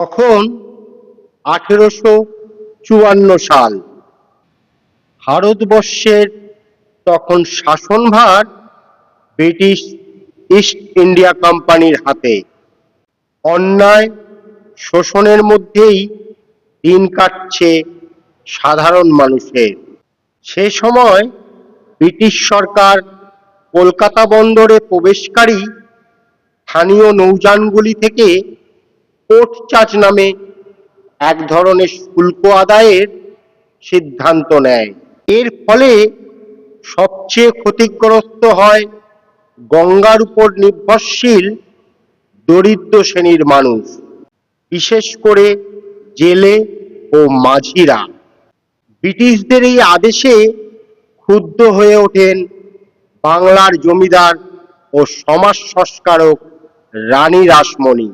তখন আঠেরোশো চুয়ান্ন সাল, ভারতবর্ষের তখন শাসনভার ব্রিটিশ ইস্ট ইন্ডিয়া কোম্পানির হাতে। অন্যায় শোষণের মধ্যেই দিন কাটছে সাধারণ মানুষের। সে সময় ব্রিটিশ সরকার কলকাতা বন্দরে প্রবেশকারী স্থানীয় নৌযানগুলি থেকে পোর্ট চার্জ নামে এক ধরনের শুল্ক আদায়ের সিদ্ধান্ত নেয়। এর ফলে সবচেয়ে ক্ষতিগ্রস্ত হয় গঙ্গার উপর নির্ভরশীল দরিদ্র শ্রেণির মানুষ, বিশেষ করে জেলে ও মাঝিরা। ব্রিটিশদের এই আদেশে ক্ষুব্ধ হয়ে ওঠেন বাংলার জমিদার ও সমাজ সংস্কারক রানী রাসমণি।